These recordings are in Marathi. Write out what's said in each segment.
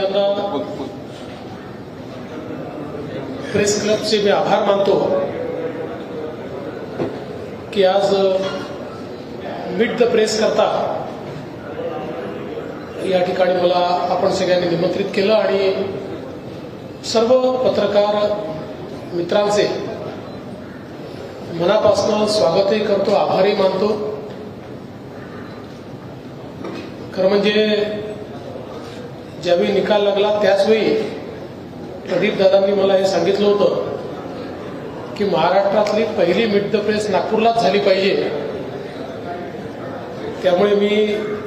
त्यांना प्रेस क्लबचे मी आभार मानतो की आज मिट द प्रेस करता या ठिकाणी मला आपण सगळ्यांनी निमंत्रित केलं आणि सर्व पत्रकार मित्रांचे मनापासून स्वागतही करतो आभारही मानतो. खरं म्हणजे ज्यावेळी निकाल लागला त्याचवेळी प्रदीप दादांनी मला हे सांगितलं होतं की महाराष्ट्रातली पहिली मिड द प्रेस नागपूरलाच झाली पाहिजे. त्यामुळे मी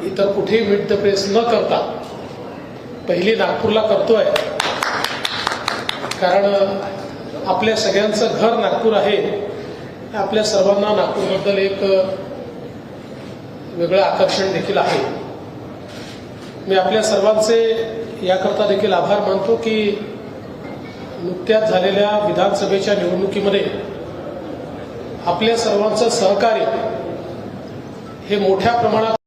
इतर कुठेही मिड द प्रेस न करता पहिली नागपूरला करतोय. कारण आपल्या सगळ्यांचं घर नागपूर आहे. आपल्या सर्वांना नागपूरबद्दल एक वेगळं आकर्षण देखील आहे. मी आपल्या सर्वांचे याकरता देखील आभार मानतो की नुकत्याच झालेल्या विधानसभेच्या निवडणुकीमध्ये आपल्या सर्वांचं सहकार्य हे मोठ्या प्रमाणात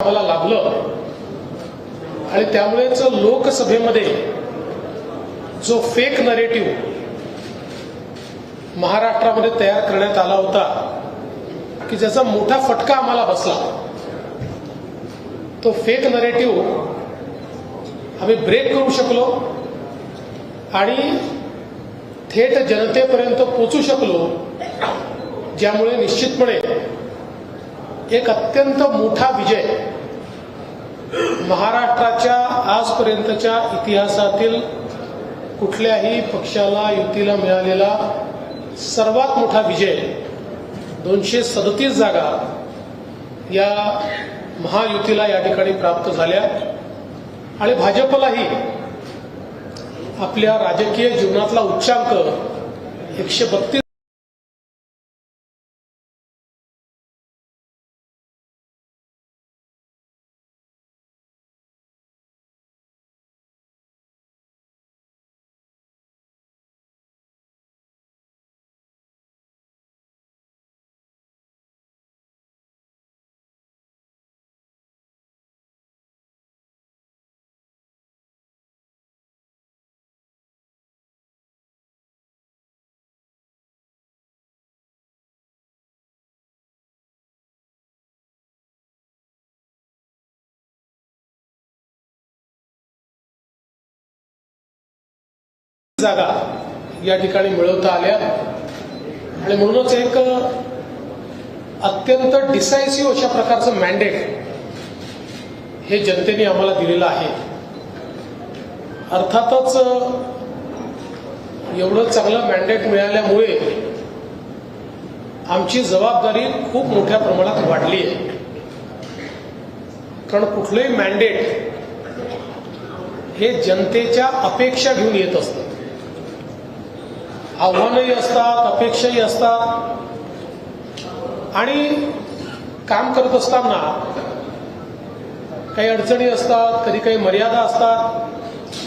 आम्हाला लाभलं. आणि त्यामुळेच लोकसभेमध्ये जो फेक नरेटिव्ह महाराष्ट्रामध्ये तयार करण्यात आला होता की ज्याचा मोठा फटका आम्हाला बसला तो फेक नरेटिव्ह आम्ही ब्रेक करू शकलो आणि थेट जनतेपर्यंत पोचू शकलो ज्यामुळे निश्चितपणे एक अत्यंत मोठा विजय महाराष्ट्राच्या आजपर्यंतच्या इतिहासातील कुठल्याही पक्षाला युतीला मिळालेला सर्वात मोठा विजय दोनशे सदतीस जागा या महायुतीला या ठिकाणी प्राप्त झाल्या. आणि भाजपलाही आपल्या राजकीय जीवनातला उच्चांक एकशे बत्तीस जागा या ठिकाणी मिळवता आल्या. आणि म्हणूनच एक अत्यंत डिसायसिव्ह अशा प्रकारचं मॅन्डेट हे जनतेने आम्हाला दिलेलं आहे. अर्थातच एवढं चांगलं मॅन्डेट मिळाल्यामुळे आमची जबाबदारी खूप मोठ्या प्रमाणात वाढली आहे कारण कुठलंही मॅन्डेट हे जनतेच्या अपेक्षा घेऊन येत असतं. आव्हानंही असतात अपेक्षाही असतात. आणि काम करत असताना काही अडचणी असतात कधी काही मर्यादा असतात.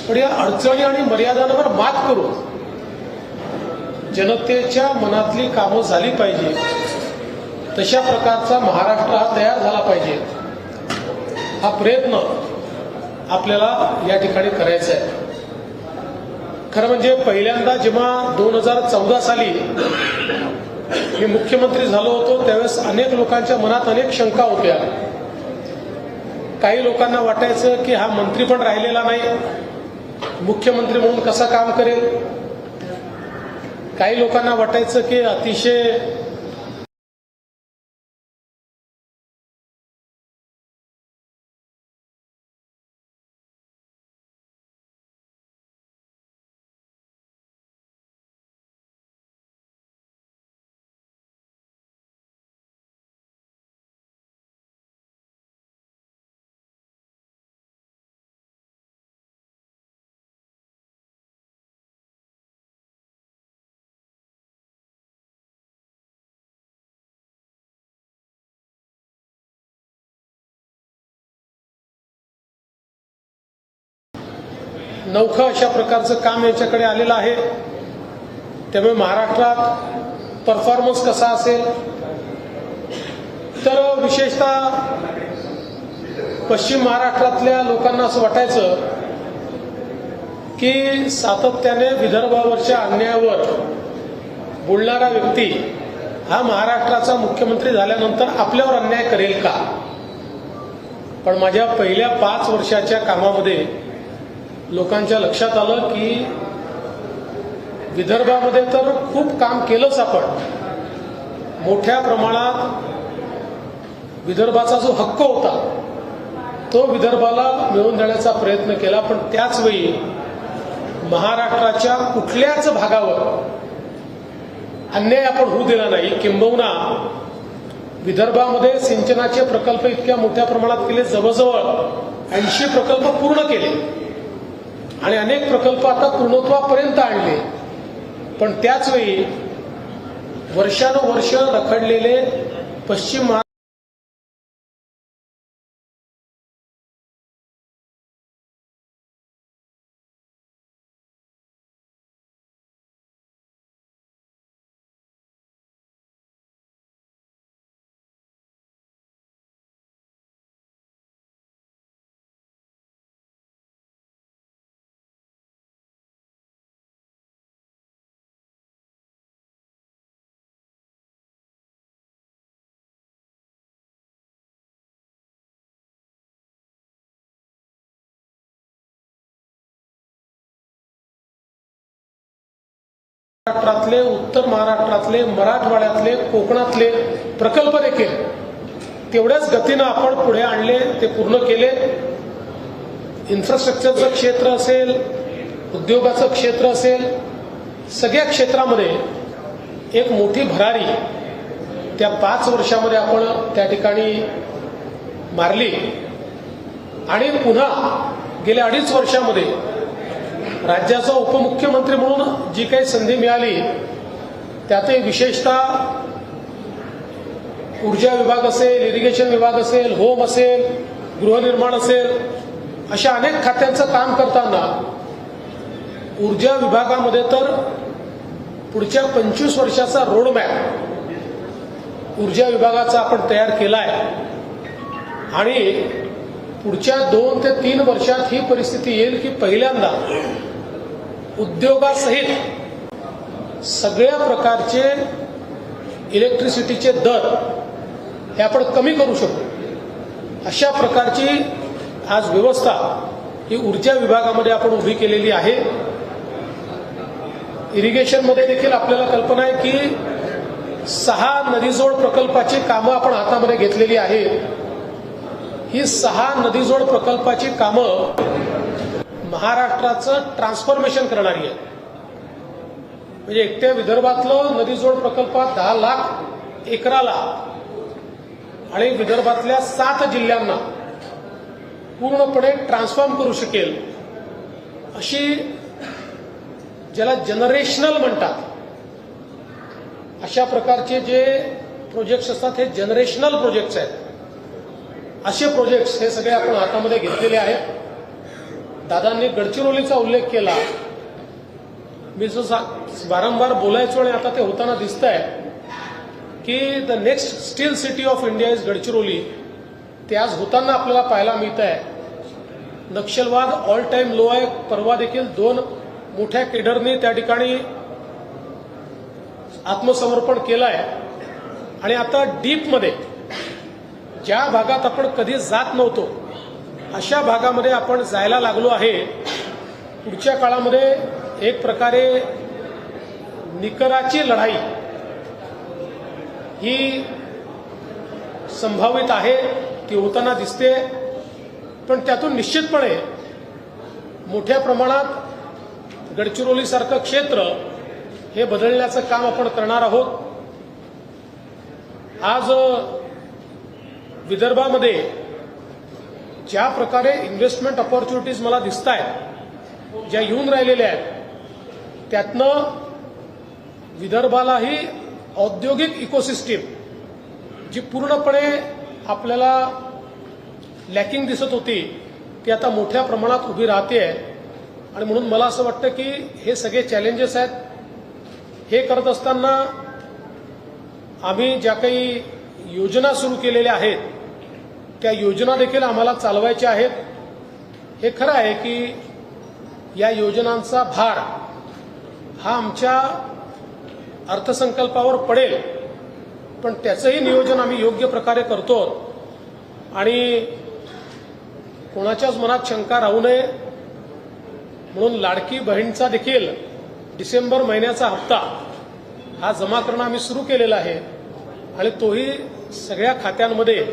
पण या अडचणी आणि मर्यादांवर मात करून जनतेच्या मनातली कामं झाली पाहिजे. तशा प्रकारचा महाराष्ट्र हा तयार झाला पाहिजे. हा प्रयत्न आपल्याला या ठिकाणी करायचा आहे. खरं म्हणजे पहिल्यांदा जेव्हा दोन हजार चौदा साली मी मुख्यमंत्री झालो होतो त्यावेळेस अनेक लोकांच्या मनात अनेक शंका होत्या. काही लोकांना वाटायचं की हा मंत्री पण राहिलेला नाही. मुख्यमंत्री म्हणून कसा काम करेल? काही लोकांना वाटायचं की अतिशय नौखं अशा प्रकारचं काम याच्याकडे आलेलं आहे. त्यामुळे महाराष्ट्रात परफॉर्मन्स कसा असेल? तर विशेषतः पश्चिम महाराष्ट्रातल्या लोकांना असं वाटायचं की सातत्याने विदर्भावरच्या अन्यायावर बोलणारा व्यक्ती हा महाराष्ट्राचा मुख्यमंत्री झाल्यानंतर आपल्यावर अन्याय करेल का? पण माझ्या पहिल्या पाच वर्षाच्या कामामध्ये लोकांच्या लक्षात आलं की विदर्भामध्ये तर खूप काम केलंच आपण. मोठ्या प्रमाणात विदर्भाचा जो हक्क होता तो विदर्भाला मिळवून देण्याचा प्रयत्न केला पण त्याच वेळी महाराष्ट्राच्या कुठल्याच भागावर अन्याय आपण होऊ दिला नाही. किंबहुना विदर्भामध्ये सिंचनाचे प्रकल्प इतक्या मोठ्या प्रमाणात केले जवळजवळ ऐंशी प्रकल्प पूर्ण केले. आणि अनेक प्रकल्प आता पूर्णत्वापर्यंत आणले. पण त्याचवेळी वर्षानुवर्ष रखडलेले पश्चिम महाराष्ट्रातले उत्तर महाराष्ट्रातले मराठवाड्यातले कोकणातले प्रकल्प देखील तेवढ्याच गतीनं आपण पुढे आणले ते पूर्ण केले. इन्फ्रास्ट्रक्चरचं क्षेत्र असेल उद्योगाचं क्षेत्र असेल सगळ्या क्षेत्रामध्ये एक मोठी भरारी त्या पाच वर्षामध्ये आपण त्या ठिकाणी मारली. आणि पुन्हा गेल्या अडीच वर्षामध्ये राज्याचा उपमुख्यमंत्री म्हणून जी काही संधी मिळाली त्यातही विशेषतः ऊर्जा विभाग असेल इरिगेशन विभाग असेल होम असेल गृहनिर्माण असेल अशा अनेक खात्यांचं काम करताना ऊर्जा विभागामध्ये तर पुढच्या पंचवीस वर्षाचा रोडमॅप ऊर्जा विभागाचा आपण तयार केलाय. आणि पुढच्या दोन ते तीन वर्षात ही परिस्थिती येईल की पहिल्यांदा उद्योगासहित सगळ्या प्रकारचे इलेक्ट्रिसिटीचे दर हे आपण कमी करू शकतो अशा प्रकारची आज व्यवस्था ही ऊर्जा विभागामध्ये आपण उभी केलेली आहे. इरिगेशनमध्ये देखील आपल्याला कल्पना आहे की सहा नदीजोड प्रकल्पाची कामं आपण हातामध्ये घेतलेली आहेत. ही सहा नदीजोड प्रकल्पाची कामं महाराष्ट्राचं ट्रान्सफॉर्मेशन करणारी आहे. म्हणजे एकट्या विदर्भातलं नदीजोड प्रकल्पात दहा लाख एकराला आणि विदर्भातल्या सात जिल्ह्यांना पूर्णपणे ट्रान्सफॉर्म करू शकेल अशी ज्याला जनरेशनल म्हणतात. अशा प्रकारचे जे प्रोजेक्ट्स असतात हे जनरेशनल प्रोजेक्ट्स आहेत. असे प्रोजेक्ट्स हे सगळे आपण हातामध्ये घेतलेले आहेत. दादांनी गडचिरोलीचा उल्लेख केला. मी जो वारंवार बोलायचो आणि आता ते होताना दिसत आहे की the next steel city of India is Gadchiroli. ते आज होताना आपल्याला पाहायला मिळत आहे नक्षलवाद ऑल टाइम लो आहे. परवा देखील दोन मोठ्या केडरनी त्या ठिकाणी आत्मसमर्पण केलं आहे आणि आता डीपमध्ये ज्या भागात आपण कधी जात नव्हतो अशा भागामध्ये आपण जायला लागलो आहे. पुढच्या काळामध्ये एक प्रकारे निकराची लढाई ही संभावित आहे ती होताना दिसते. पण त्यातून निश्चितपणे मोठ्या प्रमाणात गडचिरोलीसारखं क्षेत्र हे बदलण्याचं काम आपण करणार आहोत. आज विदर्भामध्ये ज्या प्रकारे इन्व्हेस्टमेंट ऑपॉर्च्युनिटीज मला दिसत आहेत ज्या येऊन राहिलेल्या आहेत त्यातनं विदर्भालाही औद्योगिक इकोसिस्टीम जी पूर्णपणे आपल्याला लॅकिंग दिसत होती ती आता मोठ्या प्रमाणात उभी राहते आहे. आणि म्हणून मला असं वाटतं की हे सगळे चॅलेंजेस आहेत. हे करत असताना आम्ही ज्या काही योजना सुरू केलेल्या आहेत त्या योजना देखील आम्हाला चालवायच्या आहेत. हे खरं आहे की या योजनांचा भार हा आमच्या अर्थसंकल्पावर पडेल पण त्याचंही नियोजन आम्ही योग्य प्रकारे करतो. आणि कोणाच्याच मनात शंका राहू नये. म्हणून लाडकी बहीणचा देखील डिसेंबर महिन्याचा हप्ता हा जमा करणं आम्ही सुरू केलेला आहे. आणि तोही सगळ्या खात्यांमध्ये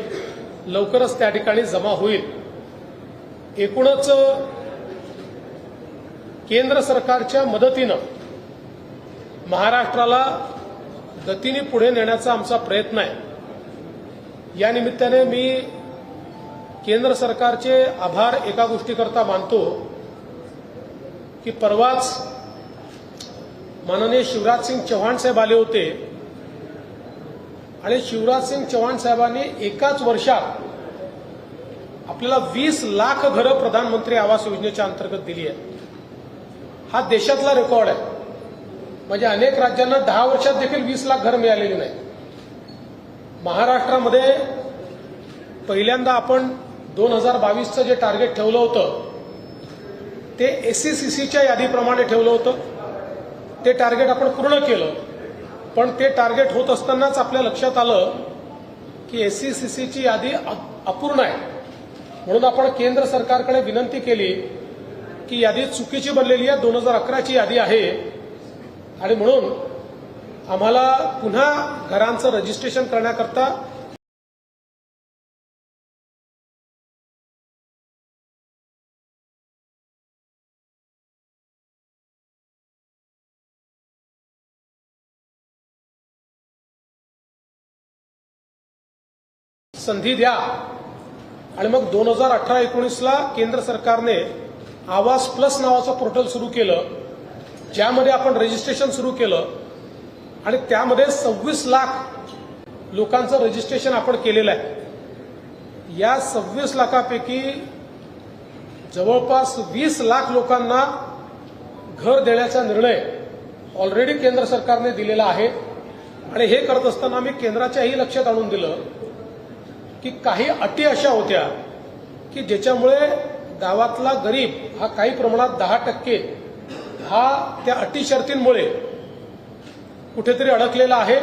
लवकरच त्या ठिकाणी जमा होईल. एकूणच केंद्र सरकारच्या मदतीनं महाराष्ट्राला गतीने पुढे नेण्याचा आमचा प्रयत्न आहे. या निमित्ताने मी केंद्र सरकारचे आभार एका गोष्टीकरता मानतो की परवाच माननीय शिवराज सिंग चव्हाण साहेब आले होते. आणि शिवराजसिंग चव्हाण साहेबांनी एकाच वर्षात आपल्याला वीस लाख घरं प्रधानमंत्री आवास योजनेच्या अंतर्गत दिली आहेत. हा देशातला रेकॉर्ड आहे. म्हणजे अनेक राज्यांना दहा वर्षात देखील वीस लाख घरं मिळालेली नाही महाराष्ट्रामध्ये पहिल्यांदा आपण दोन हजार बावीसचं जे टार्गेट ठेवलं होतं ते एससीसीसीच्या यादीप्रमाणे ठेवलं होतं. ते टार्गेट आपण पूर्ण केलं. पण ते टार्गेट होत असतानाच आपल्या लक्षात आलं की एससीसीसीची यादी अपूर्ण आहे. म्हणून आपण केंद्र सरकारकडे विनंती केली की यादी चुकीची बनलेली आहे दोन हजार अकराची यादी आहे. आणि म्हणून आम्हाला पुन्हा घरांचं रजिस्ट्रेशन करण्याकरता संधी द्या. आणि मग दोन हजार अठरा एकोणीसला केंद्र सरकारने आवास प्लस नावाचं पोर्टल सुरू केलं ज्यामध्ये आपण रजिस्ट्रेशन सुरू केलं आणि त्यामध्ये सव्वीस लाख लोकांचं रजिस्ट्रेशन आपण केलेलं आहे. या सव्वीस लाखापैकी जवळपास वीस लाख लोकांना घर देण्याचा निर्णय ऑलरेडी केंद्र सरकारने दिलेला आहे. आणि हे करत असताना आम्ही केंद्राच्याही लक्षात आणून दिलं की काही अटी अशा होत्या की ज्याच्यामुळे गावातला गरीब हा काही प्रमाणात दहा टक्के हा त्या अटी शर्तींमुळे कुठेतरी अडकलेला आहे.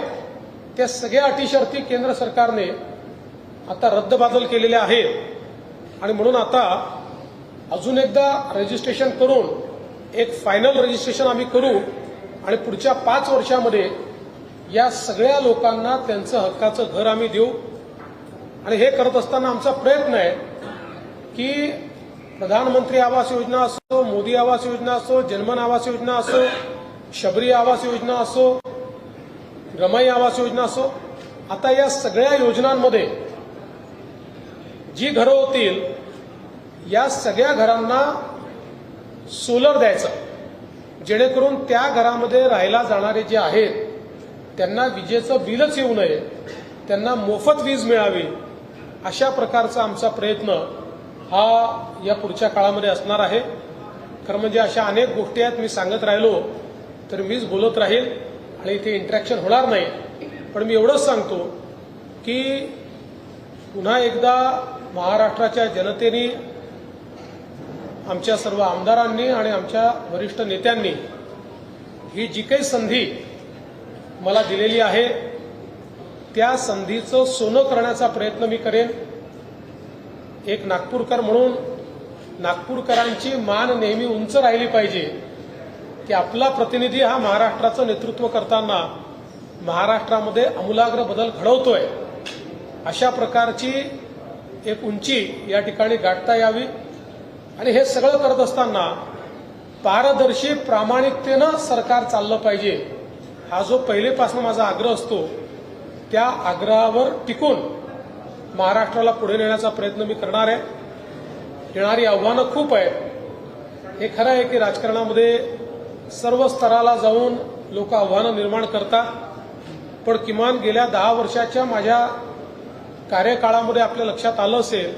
त्या सगळ्या अटी शर्ती केंद्र सरकारने आता रद्दबादल केलेल्या आहेत. आणि म्हणून आता अजून एकदा रजिस्ट्रेशन करून एक फायनल रजिस्ट्रेशन आम्ही करू आणि पुढच्या पाच वर्षामध्ये या सगळ्या लोकांना त्यांचं हक्काचं घर आम्ही देऊ. आणि हे करत असताना आमचा प्रयत्न आहे की प्रधानमंत्री आवास योजना असो मोदी आवास योजना असो जनमन आवास योजना असो शबरी आवास योजना असो रमाई आवास योजना असो आता या सगळ्या योजनांमध्ये जी घरं होतील या सगळ्या घरांना सोलर द्यायचं. जेणेकरून त्या घरामध्ये राहायला जाणारे जे आहेत त्यांना विजेचं बिलच येऊ नये त्यांना मोफत वीज मिळावी अशा प्रकारचा आमचा प्रयत्न हा या पुढच्या काळामध्ये असणार आहे. खरं म्हणजे अशा अनेक गोष्टी आहेत मी सांगत राहिलो तर मीच बोलत राहील आणि इथे इंटरॅक्शन होणार नाही. पण मी एवढंच सांगतो की पुन्हा एकदा महाराष्ट्राच्या जनतेने आमच्या सर्व आमदारांनी आणि आमच्या वरिष्ठ नेत्यांनी ही जी काही संधी मला दिलेली आहे त्या संधीचं सोनं करण्याचा प्रयत्न मी करेन. एक नागपूरकर म्हणून नागपूरकरांची मान नेहमी उंच राहिली पाहिजे. की आपला प्रतिनिधी हा महाराष्ट्राचं नेतृत्व करताना महाराष्ट्रामध्ये आमूलाग्र बदल घडवतोय. अशा प्रकारची एक उंची या ठिकाणी गाठता यावी. आणि हे सगळं करत असताना पारदर्शी प्रामाणिकतेनं सरकार चाललं पाहिजे. हा जो पहिलेपासून माझा आग्रह असतो त्या आग्रहावर टिकून महाराष्ट्राला पुढे नेण्याचा प्रयत्न मी करणार आहे. येणारी आव्हानं खूप आहेत. हे खरं आहे की राजकारणामध्ये सर्व स्तराला जाऊन लोक आव्हानं निर्माण करतात. पण किमान गेल्या दहा वर्षाच्या माझ्या कार्यकाळामध्ये आपल्या लक्षात आलं असेल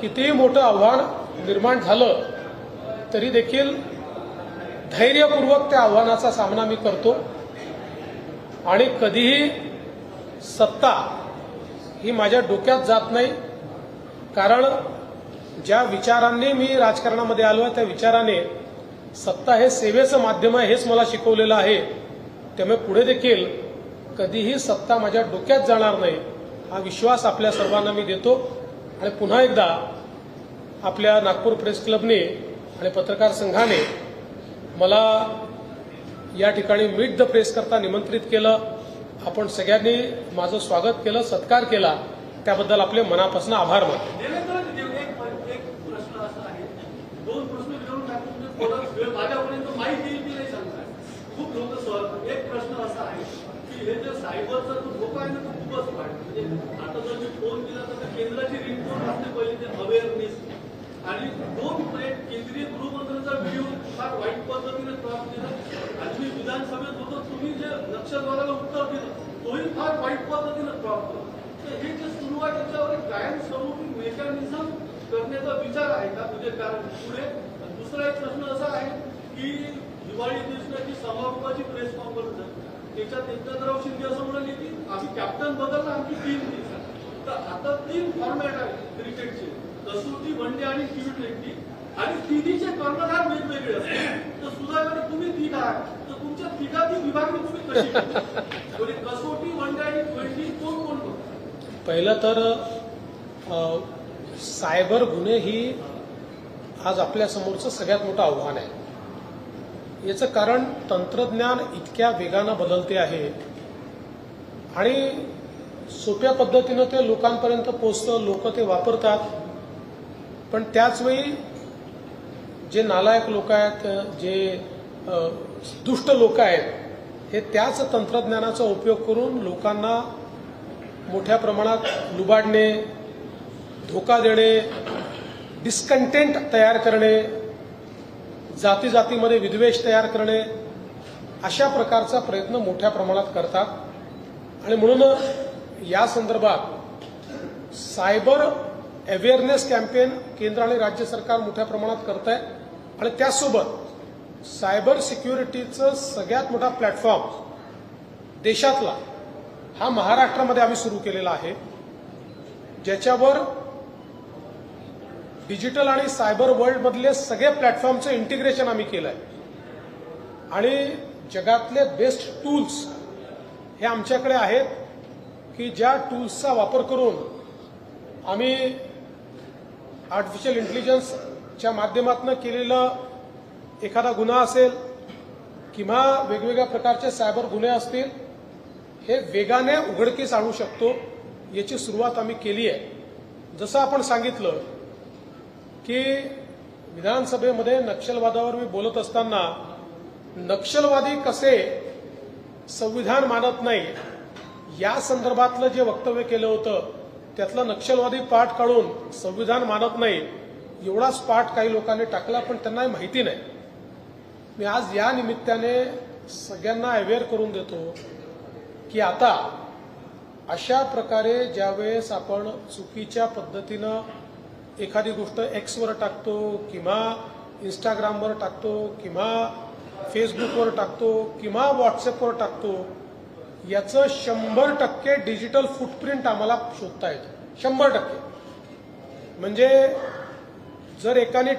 कितीही मोठं आव्हान निर्माण झालं तरी देखील धैर्यपूर्वक त्या आव्हानाचा सामना मी करतो. आणि कधीही सत्ता ही माझ्या डोक्यात जात नाही. कारण ज्या विचारांनी मी राजकारणामध्ये आलो आहे त्या विचाराने सत्ता हे सेवेचं माध्यम आहे हेच मला शिकवलेलं आहे. त्यामुळे पुढे देखील कधीही सत्ता माझ्या डोक्यात जाणार नाही हा विश्वास आपल्या सर्वांना मी देतो. आणि पुन्हा एकदा आपल्या नागपूर प्रेस क्लबने आणि पत्रकार संघाने मला या ठिकाणी मीट द प्रेस करता निमंत्रित केलं. आपण सगळ्यांनी माझं स्वागत केलं सत्कार केला. त्याबद्दल आपले मनापासून आभार मानतो. एक प्रश्न असा आहे. दोन प्रश्न माझ्यापर्यंत माहिती येईल खूप एक प्रश्न असा आहे की हे जो खूपच म्हणजे आता जर फोन केला तर केंद्राची पहिले ते आणि दोन केंद्रीय गृहमंत्र्यांचा व्हिडिओ फार वाईट पद्धतीने त्रास दिला आणि विधानसभेत तुम्ही जे नक्षलवादाला उत्तर दिलं तोही फार वाईट पद्धतीनं क्रॉप केला. तर हे जे सुरू आहे त्याच्यावर कायमस्वरूपी मेकॅनिझम करण्याचा विचार आहे का? म्हणजे कारण पुढे दुसरा एक प्रश्न असा आहे की दिवाळी दिवसाची समारोपाची प्रेस कॉन्फरन्स आहे त्याच्यात एकनाथराव शिंदे असं म्हणाले की आम्ही कॅप्टन बदलला आमची टीम दिवसात. तर आता तीन फॉर्मॅट आहे क्रिकेटचे कसोटी वन डे आणि टी ट्वेंटी आणि तिन्हीचे कर्णधार वेगवेगळे असतात तर सुदैवाने तुम्ही तिघ आहात तर तुमच्या तिघाची विभागणी तुम्ही कशी करता? म्हणजे कसोटी वन डे आणि ट्वेंटी कोण कोण करतो पहिलं तर सायबर गुन्हे ही आज आपल्यासमोरचं सगळ्यात मोठं आव्हान आहे. याचं कारण तंत्रज्ञान इतक्या वेगानं बदलते आहे आणि सोप्या पद्धतीनं ते लोकांपर्यंत पोचतं लोक ते वापरतात. पण त्याचवेळी जे नालायक लोक आहेत जे दुष्ट लोक आहेत हे त्याच तंत्रज्ञानाचा उपयोग करून लोकांना मोठ्या प्रमाणात लुबाडणे धोका देणे डिस्कंटेंट तयार करणे जाती जातीमध्ये विद्वेष तयार करणे अशा प्रकारचा प्रयत्न मोठ्या प्रमाणात करतात. आणि म्हणून या संदर्भात सायबर अवेअरनेस कॅम्पेन केंद्र आणि राज्य सरकार मोठ्या प्रमाणात करत आहे आणि त्याचसोबत सायबर सिक्युरिटीचं सगळ्यात मोठा प्लॅटफॉर्म देशातला हा महाराष्ट्रामध्ये आम्ही सुरू केलेला आहे ज्याच्यावर डिजिटल आणि सायबर वर्ल्डमधले सगळे प्लॅटफॉर्मचं इंटिग्रेशन आम्ही केलं आहे आणि जगातले बेस्ट टूल्स हे आमच्याकडे आहेत की ज्या टूल्सचा वापर करून आम्ही आर्टिफिशियल इंटेलिजन्सच्या माध्यमातून केलेलं एखादा गुन्हा असेल किंवा वेगवेगळ्या प्रकारचे सायबर गुन्हे असतील हे वेगाने उघडकीस आणू शकतो याची सुरुवात आम्ही केली आहे. जसं आपण सांगितलं की विधानसभेमध्ये नक्षलवादावर मी बोलत असताना नक्षलवादी कसे संविधान मानत नाही या संदर्भातलं जे वक्तव्य केलं होतं त्यातलं नक्षलवादी पाठ काढून संविधान मानत नाही एवढाच पाठ काही लोकांनी टाकला पण त्यांना माहिती नाही. मी आज या निमित्ताने सगळ्यांना अवेअर करून देतो की आता अशा प्रकारे ज्यावेळेस आपण चुकीच्या पद्धतीनं एखादी गोष्ट एक्सवर टाकतो किंवा इंस्टाग्रामवर टाकतो किंवा फेसबुकवर टाकतो किंवा व्हॉट्सअपवर टाकतो याचं शंभर टक्के डिजिटल फुटप्रिंट आम्हाला शोधता येतं. शंभर टक्के. म्हणजे जर एकाने